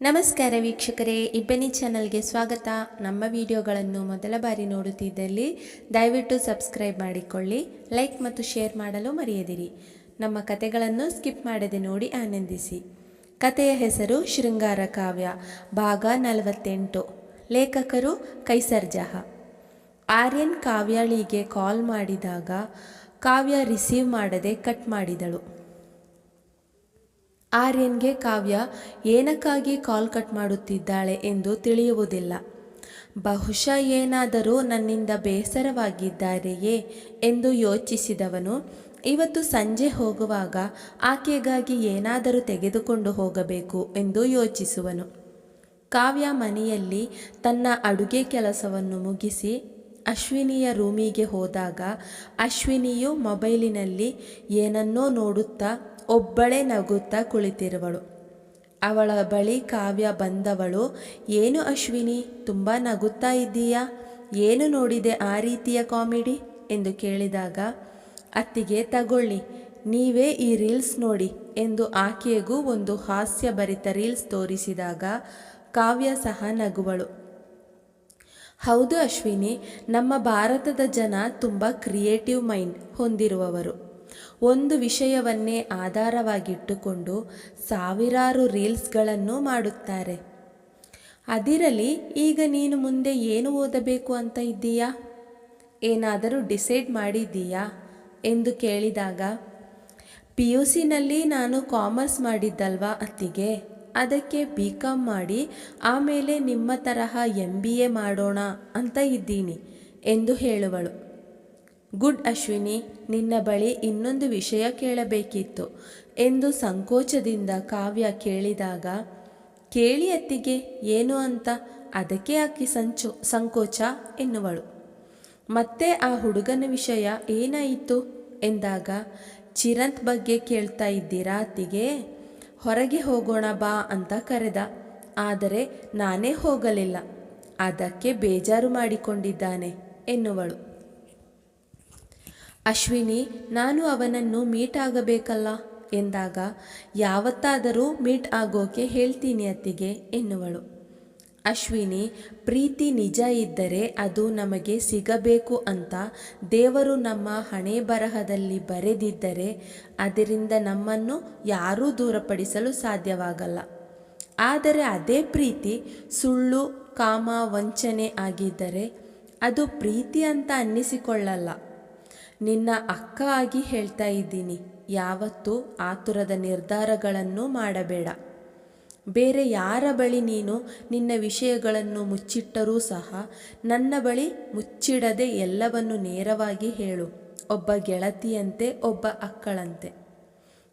ನಮಸ್ಕಾರ ವೀಕ್ಷಕರೇ, ಇಬ್ಬನಿ ಚಾನಲ್ಗೆ ಸ್ವಾಗತ. ನಮ್ಮ ವಿಡಿಯೋಗಳನ್ನು ಮೊದಲ ಬಾರಿ ನೋಡುತ್ತಿದ್ದಲ್ಲಿ ದಯವಿಟ್ಟು ಸಬ್ಸ್ಕ್ರೈಬ್ ಮಾಡಿಕೊಳ್ಳಿ, ಲೈಕ್ ಮತ್ತು ಶೇರ್ ಮಾಡಲು ಮರೆಯದಿರಿ. ನಮ್ಮ ಕತೆಗಳನ್ನು ಸ್ಕಿಪ್ ಮಾಡದೆ ನೋಡಿ ಆನಂದಿಸಿ. ಕತೆಯ ಹೆಸರು ಶೃಂಗಾರ ಕಾವ್ಯ, ಭಾಗ ನಲವತ್ತೆಂಟು. ಲೇಖಕರು ಕೈಸರ್ಜಹ ಆರ್ಯನ್ ಕಾವ್ಯಾಳಿಗೆ ಕಾಲ್ ಮಾಡಿದಾಗ ಕಾವ್ಯ ರಿಸೀವ್ ಮಾಡದೆ ಕಟ್ ಮಾಡಿದಳು. ಆರ್ಯನ್ಗೆ ಕಾವ್ಯ ಏನಕ್ಕಾಗಿ ಕಾಲ್ ಕಟ್ ಮಾಡುತ್ತಿದ್ದಾಳೆ ಎಂದು ತಿಳಿಯುವುದಿಲ್ಲ. ಬಹುಶಃ ಏನಾದರೂ ನನ್ನಿಂದ ಬೇಸರವಾಗಿದ್ದಾರೆಯೇ ಎಂದು ಯೋಚಿಸಿದವನು, ಇವತ್ತು ಸಂಜೆ ಹೋಗುವಾಗ ಆಕೆಗಾಗಿ ಏನಾದರೂ ತೆಗೆದುಕೊಂಡು ಹೋಗಬೇಕು ಎಂದು ಯೋಚಿಸುವನು. ಕಾವ್ಯ ಮನೆಯಲ್ಲಿ ತನ್ನ ಅಡುಗೆ ಕೆಲಸವನ್ನು ಮುಗಿಸಿ ಅಶ್ವಿನಿಯ ರೂಮಿಗೆ ಹೋದಾಗ ಅಶ್ವಿನಿಯು ಮೊಬೈಲಿನಲ್ಲಿ ಏನನ್ನೋ ನೋಡುತ್ತಾ ಒಬ್ಬಳೇ ನಗುತ್ತಾ ಕುಳಿತಿರುವಳು. ಅವಳ ಬಳಿ ಕಾವ್ಯ ಬಂದವಳು, ಏನು ಅಶ್ವಿನಿ, ತುಂಬ ನಗುತ್ತಾ ಇದ್ದೀಯಾ? ಏನು ನೋಡಿದೆ ಆ ರೀತಿಯ ಕಾಮಿಡಿ? ಎಂದು ಕೇಳಿದಾಗ, ಅತ್ತಿಗೆ ತಗೊಳ್ಳಿ, ನೀವೇ ಈ ರೀಲ್ಸ್ ನೋಡಿ ಎಂದು ಆಕೆಗೂ ಒಂದು ಹಾಸ್ಯಭರಿತ ರೀಲ್ಸ್ ತೋರಿಸಿದಾಗ ಕಾವ್ಯ ಸಹ ನಗುವಳು. ಹೌದು ಅಶ್ವಿನಿ, ನಮ್ಮ ಭಾರತದ ಜನ ತುಂಬ ಕ್ರಿಯೇಟಿವ್ ಮೈಂಡ್ ಹೊಂದಿರುವವರು. ಒಂದು ವಿಷಯವನ್ನೇ ಆಧಾರವಾಗಿಟ್ಟುಕೊಂಡು ಸಾವಿರಾರು ರೀಲ್ಸ್ಗಳನ್ನು ಮಾಡುತ್ತಾರೆ. ಅದಿರಲಿ, ಈಗ ನೀನು ಮುಂದೆ ಏನು ಓದಬೇಕು ಅಂತ ಇದ್ದೀಯಾ? ಏನಾದರೂ ಡಿಸೈಡ್ ಮಾಡಿದ್ದೀಯಾ? ಎಂದು ಕೇಳಿದಾಗ, ಪಿ ಯು ಸಿನಲ್ಲಿ ನಾನು ಕಾಮರ್ಸ್ ಮಾಡಿದ್ದಲ್ವಾ ಅತ್ತಿಗೆ? ಅದಕ್ಕೆ ಬಿ ಕಾಮ್ ಮಾಡಿ, ಆಮೇಲೆ ನಿಮ್ಮ ತರಹ ಎಂ ಬಿ ಎ ಮಾಡೋಣ ಅಂತ ಇದ್ದೀನಿ, ಎಂದು ಹೇಳುವಳು. ಗುಡ್ ಅಶ್ವಿನಿ, ನಿನ್ನ ಬಳಿ ಇನ್ನೊಂದು ವಿಷಯ ಕೇಳಬೇಕಿತ್ತು. ಎಂದು ಸಂಕೋಚದಿಂದ ಕಾವ್ಯ ಕೇಳಿದಾಗ, ಕೇಳಿ ಅತ್ತಿಗೆ, ಏನು ಅಂತ? ಅದಕ್ಕೆ ಆಕೆ ಸಂಚು, ಸಂಕೋಚ ಎನ್ನುವಳು. ಮತ್ತೆ ಆ ಹುಡುಗನ ವಿಷಯ ಏನಾಯಿತು? ಎಂದಾಗ, ಚಿರಂತ್ ಬಗ್ಗೆ ಕೇಳ್ತಾ ಇದ್ದೀರಾ ಅತ್ತಿಗೆ? ಹೊರಗೆ ಹೋಗೋಣ ಬಾ ಅಂತ ಕರೆದ. ಆದರೆ ನಾನೇ ಹೋಗಲಿಲ್ಲ. ಅದಕ್ಕೆ ಬೇಜಾರು ಮಾಡಿಕೊಂಡಿದ್ದಾನೆ ಎನ್ನುವಳು. ಅಶ್ವಿನಿ, ನಾನು ಅವನನ್ನು ಮೀಟ್ ಆಗಬೇಕಲ್ಲ ಎಂದಾಗ, ಯಾವತ್ತಾದರೂ ಮೀಟ್ ಆಗೋಕೆ ಹೇಳ್ತೀನಿ ಅತ್ತಿಗೆ ಎನ್ನುವಳು. ಅಶ್ವಿನಿ, ಪ್ರೀತಿ ನಿಜ ಇದ್ದರೆ ಅದು ನಮಗೆ ಸಿಗಬೇಕು ಅಂತ ದೇವರು ನಮ್ಮ ಹಣೆ ಬರಹದಲ್ಲಿ ಬರೆದಿದ್ದರೆ ಅದರಿಂದ ನಮ್ಮನ್ನು ಯಾರೂ ದೂರಪಡಿಸಲು ಸಾಧ್ಯವಾಗಲ್ಲ. ಆದರೆ ಅದೇ ಪ್ರೀತಿ ಸುಳ್ಳು, ಕಾಮ, ವಂಚನೆ ಆಗಿದ್ದರೆ ಅದು ಪ್ರೀತಿ ಅಂತ ಅನ್ನಿಸಿಕೊಳ್ಳಲ್ಲ. ನಿನ್ನ ಅಕ್ಕ ಆಗಿ ಹೇಳ್ತಾ ಇದ್ದೀನಿ, ಯಾವತ್ತೂ ಆತುರದ ನಿರ್ಧಾರಗಳನ್ನು ಮಾಡಬೇಡ. ಬೇರೆ ಯಾರ ಬಳಿ ನೀನು ನಿನ್ನ ವಿಷಯಗಳನ್ನು ಮುಚ್ಚಿಟ್ಟರೂ ಸಹ ನನ್ನ ಬಳಿ ಮುಚ್ಚಿಡದೆ ಎಲ್ಲವನ್ನು ನೇರವಾಗಿ ಹೇಳು, ಒಬ್ಬ ಗೆಳತಿಯಂತೆ, ಒಬ್ಬ ಅಕ್ಕಳಂತೆ.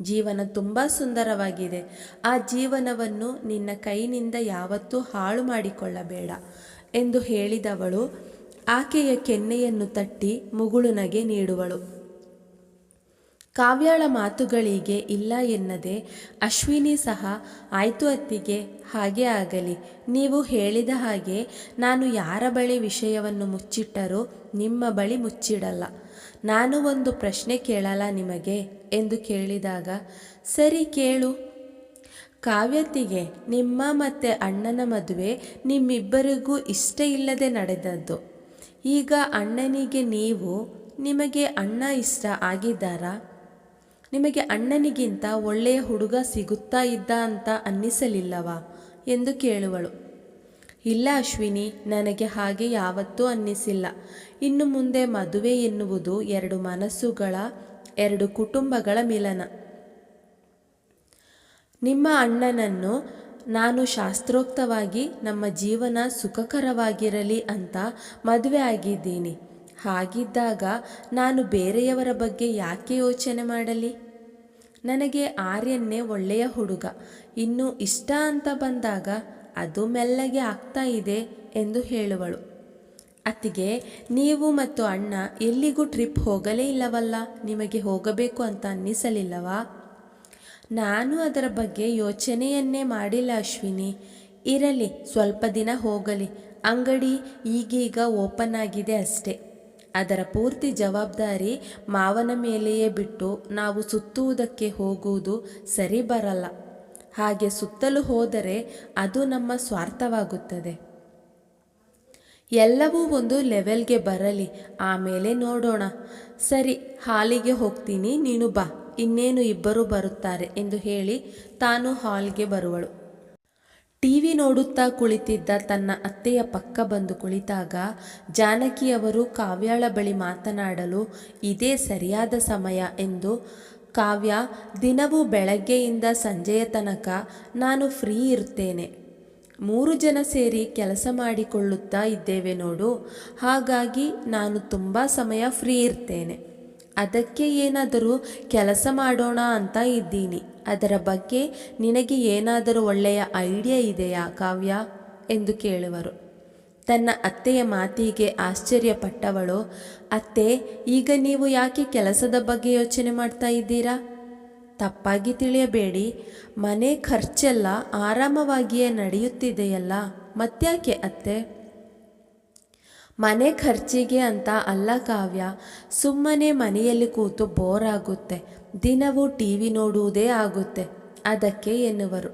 ಜೀವನ ತುಂಬ ಸುಂದರವಾಗಿದೆ. ಆ ಜೀವನವನ್ನು ನಿನ್ನ ಕೈನಿಂದ ಯಾವತ್ತೂ ಹಾಳು ಮಾಡಿಕೊಳ್ಳಬೇಡ ಎಂದು ಹೇಳಿದವಳು ಆಕೆಯ ಕೆನ್ನೆಯನ್ನು ತಟ್ಟಿ ಮುಗುಳುನಗೆ ನೀಡುವಳು. ಕಾವ್ಯಾಳ ಮಾತುಗಳಿಗೆ ಇಲ್ಲ ಎನ್ನದೆ ಅಶ್ವಿನಿ ಸಹ, ಆಯ್ತು ಅತ್ತಿಗೆ, ಹಾಗೆ ಆಗಲಿ. ನೀವು ಹೇಳಿದ ಹಾಗೆ ನಾನು ಯಾರ ಬಳಿ ವಿಷಯವನ್ನು ಮುಚ್ಚಿಟ್ಟರೂ ನಿಮ್ಮ ಬಳಿ ಮುಚ್ಚಿಡಲ್ಲ. ನಾನು ಒಂದು ಪ್ರಶ್ನೆ ಕೇಳಲ್ಲ ನಿಮಗೆ ಎಂದು ಕೇಳಿದಾಗ, ಸರಿ ಕೇಳು. ಕಾವ್ಯತಿಗೆ ನಿಮ್ಮ ಮತ್ತು ಅಣ್ಣನ ಮದುವೆ ನಿಮ್ಮಿಬ್ಬರಿಗೂ ಇಷ್ಟ ಇಲ್ಲದೆ ನಡೆದದ್ದು. ಈಗ ಅಣ್ಣನಿಗೆ ನೀವು ನಿಮಗೆ ಅಣ್ಣ ಇಷ್ಟ ಆಗಿದ್ದಾರಾ? ನಿಮಗೆ ಅಣ್ಣನಿಗಿಂತ ಒಳ್ಳೆಯ ಹುಡುಗ ಸಿಗುತ್ತಾ ಇದ್ದ ಅಂತ ಅನ್ನಿಸಲಿಲ್ಲವಾ? ಎಂದು ಕೇಳುವಳು. ಇಲ್ಲ ಅಶ್ವಿನಿ, ನನಗೆ ಹಾಗೆ ಯಾವತ್ತೂ ಅನ್ನಿಸಿಲ್ಲ. ಇನ್ನು ಮುಂದೆ ಮದುವೆ ಎನ್ನುವುದು ಎರಡು ಮನಸ್ಸುಗಳ, ಎರಡು ಕುಟುಂಬಗಳ ಮಿಲನ. ನಿಮ್ಮ ಅಣ್ಣನನ್ನು ನಾನು ಶಾಸ್ತ್ರೋಕ್ತವಾಗಿ ನಮ್ಮ ಜೀವನ ಸುಖಕರವಾಗಿರಲಿ ಅಂತ ಮದುವೆ ಆಗಿದ್ದೀನಿ. ಹಾಗಿದ್ದಾಗ ನಾನು ಬೇರೆಯವರ ಬಗ್ಗೆ ಯಾಕೆ ಯೋಚನೆ ಮಾಡಲಿ? ನನಗೆ ಆರ್ಯನ್ನೇ ಒಳ್ಳೆಯ ಹುಡುಗ. ಇನ್ನು ಇಷ್ಟ ಅಂತ ಬಂದಾಗ ಅದು ಮೆಲ್ಲಗೆ ಆಗ್ತಾ ಇದೆ ಎಂದು ಹೇಳುವಳು. ಅತ್ತಿಗೆ, ನೀವು ಮತ್ತು ಅಣ್ಣ ಎಲ್ಲಿಗೂ ಟ್ರಿಪ್ ಹೋಗಲೇ ಇಲ್ಲವಲ್ಲ? ನಿಮಗೆ ಹೋಗಬೇಕು ಅಂತ ಅನ್ನಿಸಲಿಲ್ಲವಾ? ನಾನು ಅದರ ಬಗ್ಗೆ ಯೋಚನೆಯನ್ನೇ ಮಾಡಿಲ್ಲ ಅಶ್ವಿನಿ. ಇರಲಿ, ಸ್ವಲ್ಪ ದಿನ ಹೋಗಲಿ. ಅಂಗಡಿ ಈಗೀಗ ಓಪನ್ ಆಗಿದೆ ಅಷ್ಟೇ. ಅದರ ಪೂರ್ತಿ ಜವಾಬ್ದಾರಿ ಮಾವನ ಮೇಲೆಯೇ ಬಿಟ್ಟು ನಾವು ಸುತ್ತುವುದಕ್ಕೆ ಹೋಗುವುದು ಸರಿ ಬರಲ್ಲ. ಹಾಗೆ ಸುತ್ತಲು ಹೋದರೆ ಅದು ನಮ್ಮ ಸ್ವಾರ್ಥವಾಗುತ್ತದೆ. ಎಲ್ಲವೂ ಒಂದು ಲೆವೆಲ್ಗೆ ಬರಲಿ. ಆಮೇಲೆ ನೋಡೋಣ. ಸರಿ, ಹಾಲಿಗೆ ಹೋಗ್ತೀನಿ. ನೀನು ಬಾ. ಇನ್ನೇನು ಇಬ್ಬರು ಬರುತ್ತಾರೆ ಎಂದು ಹೇಳಿ ತಾನು ಹಾಲ್ಗೆ ಬರುವಳು. ಟಿವಿ ನೋಡುತ್ತಾ ಕುಳಿತಿದ್ದ ತನ್ನ ಅತ್ತೆಯ ಪಕ್ಕ ಬಂದು ಕುಳಿತಾಗ ಜಾನಕಿಯವರು ಕಾವ್ಯಾಳ ಬಳಿ ಮಾತನಾಡಲು ಇದೇ ಸರಿಯಾದ ಸಮಯ ಎಂದು ಕಾವ್ಯ, ದಿನವೂ ಬೆಳಗ್ಗೆಯಿಂದ ಸಂಜೆಯ ತನಕ ನಾನು ಫ್ರೀ ಇರ್ತೇನೆ. ಮೂರು ಜನ ಸೇರಿ ಕೆಲಸ ಮಾಡಿಕೊಳ್ಳುತ್ತಾ ಇದ್ದೇವೆ ನೋಡು. ಹಾಗಾಗಿ ನಾನು ತುಂಬ ಸಮಯ ಫ್ರೀ ಇರ್ತೇನೆ. ಅದಕ್ಕೆ ಏನಾದರೂ ಕೆಲಸ ಮಾಡೋಣ ಅಂತ ಇದ್ದೀನಿ. ಅದರ ಬಗ್ಗೆ ನಿನಗೆ ಏನಾದರೂ ಒಳ್ಳೆಯ ಐಡಿಯಾ ಇದೆಯಾ ಕಾವ್ಯ? ಎಂದು ಕೇಳುವರು. ತನ್ನ ಅತ್ತೆಯ ಮಾತಿಗೆ ಆಶ್ಚರ್ಯಪಟ್ಟವಳು, ಅತ್ತೆ, ಈಗ ನೀವು ಯಾಕೆ ಕೆಲಸದ ಬಗ್ಗೆ ಯೋಚನೆ ಮಾಡ್ತಾ ಇದ್ದೀರಾ? ತಪ್ಪಾಗಿ ತಿಳಿಯಬೇಡಿ. ಮನೆ ಖರ್ಚೆಲ್ಲ ಆರಾಮವಾಗಿಯೇ ನಡೆಯುತ್ತಿದೆಯಲ್ಲ, ಮತ್ತ್ಯಾಕೆ ಅತ್ತೆ? ಮನೆ ಖರ್ಚಿಗೆ ಅಂತ ಅಲ್ಲ ಕಾವ್ಯ. ಸುಮ್ಮನೆ ಮನೆಯಲ್ಲಿ ಕೂತು ಬೋರ್ ಆಗುತ್ತೆ. ದಿನವೂ ಟಿ ವಿ ನೋಡುವುದೇ ಆಗುತ್ತೆ, ಅದಕ್ಕೆ ಎನ್ನುವರು.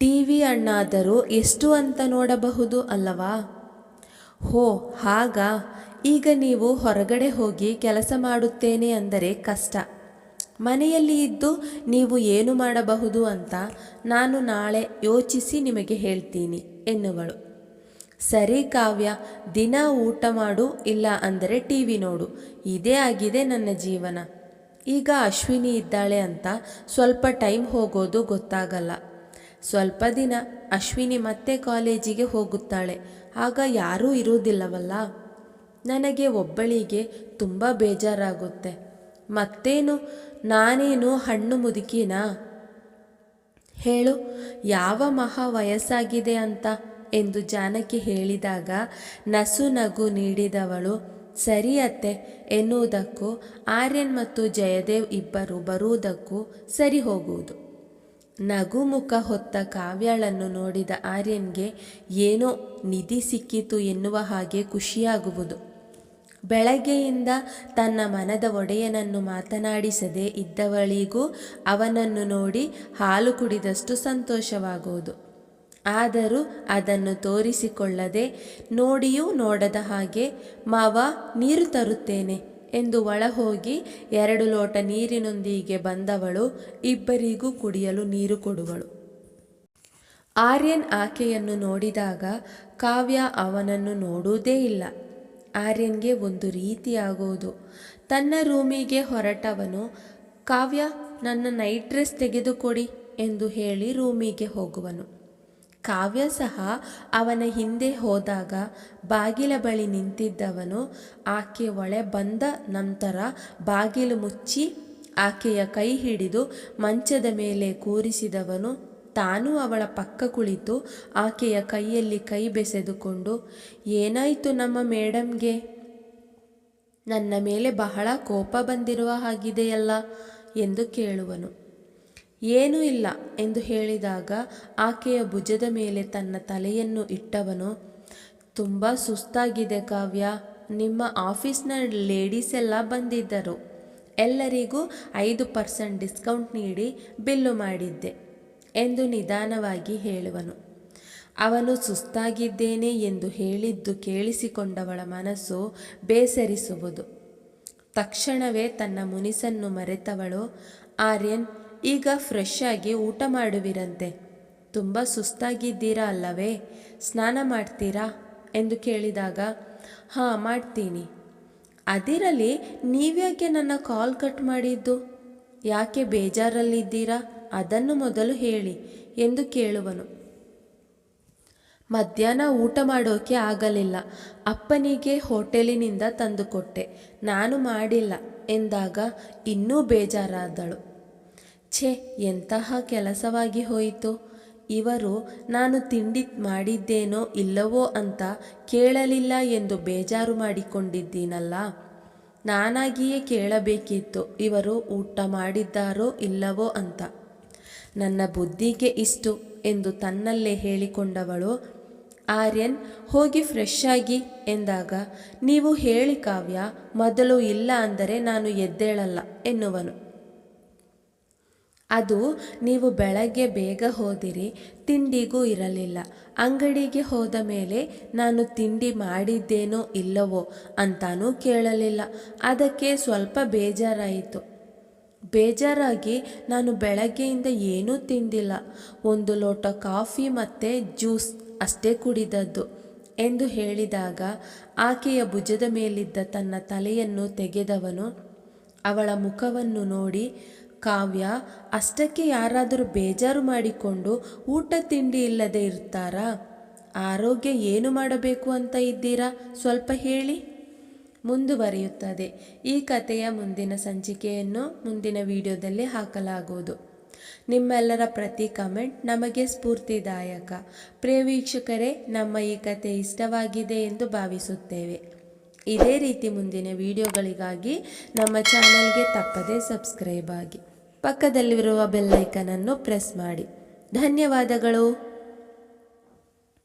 ಟಿ ವಿ ಅಣ್ಣಾದರೂ ಎಷ್ಟು ಅಂತ ನೋಡಬಹುದು ಅಲ್ಲವಾ? ಹೋ, ಹಾಗ. ಈಗ ನೀವು ಹೊರಗಡೆ ಹೋಗಿ ಕೆಲಸ ಮಾಡುತ್ತೇನೆ ಅಂದರೆ ಕಷ್ಟ. ಮನೆಯಲ್ಲಿ ಇದ್ದು ನೀವು ಏನು ಮಾಡಬಹುದು ಅಂತ ನಾನು ನಾಳೆ ಯೋಚಿಸಿ ನಿಮಗೆ ಹೇಳ್ತೀನಿ, ಎನ್ನುವಳು. ಸರಿ ಕಾವ್ಯ, ದಿನ ಊಟ ಮಾಡು, ಇಲ್ಲ ಅಂದರೆ ಟಿ ವಿ ನೋಡು. ಇದೇ ಆಗಿದೆ ನನ್ನ ಜೀವನ. ಈಗ ಅಶ್ವಿನಿ ಇದ್ದಾಳೆ ಅಂತ ಸ್ವಲ್ಪ ಟೈಮ್ ಹೋಗೋದು ಗೊತ್ತಾಗಲ್ಲ. ಸ್ವಲ್ಪ ದಿನ ಅಶ್ವಿನಿ ಮತ್ತೆ ಕಾಲೇಜಿಗೆ ಹೋಗುತ್ತಾಳೆ. ಆಗ ಯಾರೂ ಇರುವುದಿಲ್ಲವಲ್ಲ? ನನಗೆ ಒಬ್ಬಳಿಗೆ ತುಂಬ ಬೇಜಾರಾಗುತ್ತೆ. ಮತ್ತೇನು? ನಾನೇನು ಹಣ್ಣು ಮುದುಕಿನಾ? ಹೇಳು, ಯಾವ ಮಹಾ ವಯಸ್ಸಾಗಿದೆ ಅಂತ. ಎಂದು ಜಾನಕಿ ಹೇಳಿದಾಗ, ನಸು ನಗು ನೀಡಿದವಳು ಸರಿಯತ್ತೆ ಎನ್ನುವುದಕ್ಕೂ, ಆರ್ಯನ್ ಮತ್ತು ಜಯದೇವ್ ಇಬ್ಬರು ಬರುವುದಕ್ಕೂ ಸರಿ ಹೋಗುವುದು. ನಗುಮುಖ ಹೊತ್ತ ಕಾವ್ಯಾಳನ್ನು ನೋಡಿದ ಆರ್ಯನ್ಗೆ, ಏನೋ ನಿಧಿ ಸಿಕ್ಕಿತು ಎನ್ನುವ ಹಾಗೆ ಖುಷಿಯಾಗುವುದು. ಬೆಳಗ್ಗೆಯಿಂದ ತನ್ನ ಮನದ ಒಡೆಯನನ್ನು ಮಾತನಾಡಿಸದೇ ಇದ್ದವಳಿಗೂ ಅವನನ್ನು ನೋಡಿ ಹಾಲು ಕುಡಿದಷ್ಟು ಸಂತೋಷವಾಗುವುದು. ಆದರೂ ಅದನ್ನು ತೋರಿಸಿಕೊಳ್ಳದೆ ನೋಡಿಯೂ ನೋಡದ ಹಾಗೆ, ಮಾವ, ನೀರು ತರುತ್ತೇನೆ ಎಂದು ಒಳಹೋಗಿ ಎರಡು ಲೋಟ ನೀರಿನೊಂದಿಗೆ ಬಂದವಳು, ಇಬ್ಬರಿಗೂ ಕುಡಿಯಲು ನೀರು ಕೊಡುವಳು. ಆರ್ಯನ್ ಆಕೆಯನ್ನು ನೋಡಿದಾಗ ಕಾವ್ಯ ಅವನನ್ನು ನೋಡುವುದೇ ಇಲ್ಲ. ಆರ್ಯನ್ಗೆ ಒಂದು ರೀತಿಯಾಗುವುದು ತನ್ನ ರೂಮಿಗೆ ಹೊರಟವನು, ಕಾವ್ಯ, ನನ್ನ ನೈಟ್ ಡ್ರೆಸ್ ತೆಗೆದುಕೊಡಿ ಎಂದು ಹೇಳಿ ರೂಮಿಗೆ ಹೋಗುವನು. ಕಾವ್ಯ ಸಹ ಅವನ ಹಿಂದೆ ಹೋದಾಗ ಬಾಗಿಲ ಬಳಿ ನಿಂತಿದ್ದವನು. ಆಕೆ ಒಳೆ ಬಂದ ನಂತರ ಬಾಗಿಲು ಮುಚ್ಚಿ ಆಕೆಯ ಕೈ ಹಿಡಿದು ಮಂಚದ ಮೇಲೆ ಕೂರಿಸಿದವನು. ತಾನು ಅವಳ ಪಕ್ಕ ಕುಳಿತು ಆಕೆಯ ಕೈಯಲ್ಲಿ ಕೈ ಬೆಸೆದುಕೊಂಡು, ಏನಾಯಿತು ನಮ್ಮ ಮೇಡಮ್ಗೆ? ನನ್ನ ಮೇಲೆ ಬಹಳ ಕೋಪ ಬಂದಿರುವ ಹಾಗಿದೆಯಲ್ಲ? ಎಂದು ಕೇಳುವನು. ಏನೂ ಇಲ್ಲ ಎಂದು ಹೇಳಿದಾಗ ಆಕೆಯ ಭುಜದ ಮೇಲೆ ತನ್ನ ತಲೆಯನ್ನು ಇಟ್ಟವನು, ತುಂಬ ಸುಸ್ತಾಗಿದೆ ಕಾವ್ಯ. ನಿಮ್ಮ ಆಫೀಸ್ನ ಲೇಡೀಸ್ ಎಲ್ಲ ಬಂದಿದ್ದರು. ಎಲ್ಲರಿಗೂ ಐದು ಪರ್ಸೆಂಟ್ ಡಿಸ್ಕೌಂಟ್ ನೀಡಿ ಬಿಲ್ಲು ಮಾಡಿದ್ದೆ ಎಂದು ನಿಧಾನವಾಗಿ ಹೇಳುವನು. ಅವನು ಸುಸ್ತಾಗಿದ್ದೇನೆ ಎಂದು ಹೇಳಿದ್ದು ಕೇಳಿಸಿಕೊಂಡವಳ ಮನಸ್ಸು ಬೇಸರಿಸುವುದು. ತಕ್ಷಣವೇ ತನ್ನ ಮುನಿಸನ್ನು ಮರೆತವಳು. ಆರ್ಯನ್ ಈಗ ಫ್ರೆಶ್ ಆಗಿ ಊಟ ಮಾಡುವಿರಂತೆ. ತುಂಬ ಸುಸ್ತಾಗಿದ್ದೀರಾ ಅಲ್ಲವೇ? ಸ್ನಾನ ಮಾಡ್ತೀರಾ? ಎಂದು ಕೇಳಿದಾಗ, ಹಾಂ, ಮಾಡ್ತೀನಿ. ಅದಿರಲಿ, ನೀವ್ಯಾಕೆ ನನ್ನ ಕಾಲ್ ಕಟ್ ಮಾಡಿದ್ದು? ಯಾಕೆ ಬೇಜಾರಲ್ಲಿದ್ದೀರಾ? ಅದನ್ನು ಮೊದಲು ಹೇಳಿ, ಎಂದು ಕೇಳುವನು. ಮಧ್ಯಾಹ್ನ ಊಟ ಮಾಡೋಕೆ ಆಗಲಿಲ್ಲ. ಅಪ್ಪನಿಗೆ ಹೋಟೆಲಿನಿಂದ ತಂದುಕೊಟ್ಟೆ ನಾನು ಮಾಡಿಲ್ಲ, ಎಂದಾಗ ಇನ್ನೂ ಬೇಜಾರಾದಳು. ಛೇ, ಎಂತಹ ಕೆಲಸವಾಗಿ ಹೋಯಿತು? ಇವರು ನಾನು ತಿಂಡಿ ಮಾಡಿದ್ದೇನೋ ಇಲ್ಲವೋ ಅಂತ ಕೇಳಲಿಲ್ಲ ಎಂದು ಬೇಜಾರು ಮಾಡಿಕೊಂಡಿದ್ದೀನಲ್ಲ. ನಾನಾಗಿಯೇ ಕೇಳಬೇಕಿತ್ತು, ಇವರು ಊಟ ಮಾಡಿದ್ದಾರೋ ಇಲ್ಲವೋ ಅಂತ. ನನ್ನ ಬುದ್ಧಿಗೆ ಇಷ್ಟು ಎಂದು ತನ್ನಲ್ಲೇ ಹೇಳಿಕೊಂಡವಳು, ಆರ್ಯನ್, ಹೋಗಿ ಫ್ರೆಶ್ ಆಗಿ ಎಂದಾಗ, ನೀವು ಹೇಳಿ ಕಾವ್ಯ, ಮೊದಲು ಇಲ್ಲ ಅಂದರೆ ನಾನು ಎದ್ದೇಳಲ್ಲ ಎನ್ನುವನು. ಅದು ನೀವು ಬೆಳಗ್ಗೆ ಬೇಗ ಹೋದಿರಿ, ತಿಂಡಿಗೂ ಇರಲಿಲ್ಲ. ಅಂಗಡಿಗೆ ಹೋದ ಮೇಲೆ ನಾನು ತಿಂಡಿ ಮಾಡಿದ್ದೇನೋ ಇಲ್ಲವೋ ಅಂತಾನೂ ಕೇಳಲಿಲ್ಲ. ಅದಕ್ಕೆ ಸ್ವಲ್ಪ ಬೇಜಾರಾಯಿತು. ಬೇಜಾರಾಗಿ ನಾನು ಬೆಳಗ್ಗೆಯಿಂದ ಏನೂ ತಿಂದಿಲ್ಲ. ಒಂದು ಲೋಟ ಕಾಫಿ ಮತ್ತು ಜ್ಯೂಸ್ ಅಷ್ಟೇ ಕುಡಿದದ್ದು ಎಂದು ಹೇಳಿದಾಗ ಆಕೆಯ ಭುಜದ ಮೇಲಿದ್ದ ತನ್ನ ತಲೆಯನ್ನು ತೆಗೆದವನು ಅವಳ ಮುಖವನ್ನು ನೋಡಿ ಕಾವ್ಯ, ಅಷ್ಟಕ್ಕೆ ಯಾರಾದರೂ ಬೇಜಾರು ಮಾಡಿಕೊಂಡು ಊಟ ತಿಂಡಿ ಇಲ್ಲದೆ ಇರ್ತಾರಾ? ಆರೋಗ್ಯ ಏನು ಮಾಡಬೇಕು ಅಂತ ಇದ್ದೀರಾ? ಸ್ವಲ್ಪ ಹೇಳಿ. ಮುಂದುವರಿಯುತ್ತದೆ. ಈ ಕಥೆಯ ಮುಂದಿನ ಸಂಚಿಕೆಯನ್ನು ಮುಂದಿನ ವಿಡಿಯೋದಲ್ಲಿ ಹಾಕಲಾಗುವುದು. ನಿಮ್ಮೆಲ್ಲರ ಪ್ರತಿ ಕಮೆಂಟ್ ನಮಗೆ ಸ್ಫೂರ್ತಿದಾಯಕ. ಪ್ರಿಯ ವೀಕ್ಷಕರೇ, ನಮ್ಮ ಈ ಕತೆ ಇಷ್ಟವಾಗಿದೆ ಎಂದು ಭಾವಿಸುತ್ತೇವೆ. ಇದೇ ರೀತಿ ಮುಂದಿನ ವಿಡಿಯೋಗಳಿಗಾಗಿ ನಮ್ಮ ಚಾನಲ್ಗೆ ತಪ್ಪದೇ ಸಬ್ಸ್ಕ್ರೈಬ್ ಆಗಿ. ಪಕ್ಕದಲ್ಲಿರುವ ಬೆಲ್ಲೈಕನನ್ನು ಪ್ರೆಸ್ ಮಾಡಿ. ಧನ್ಯವಾದಗಳು.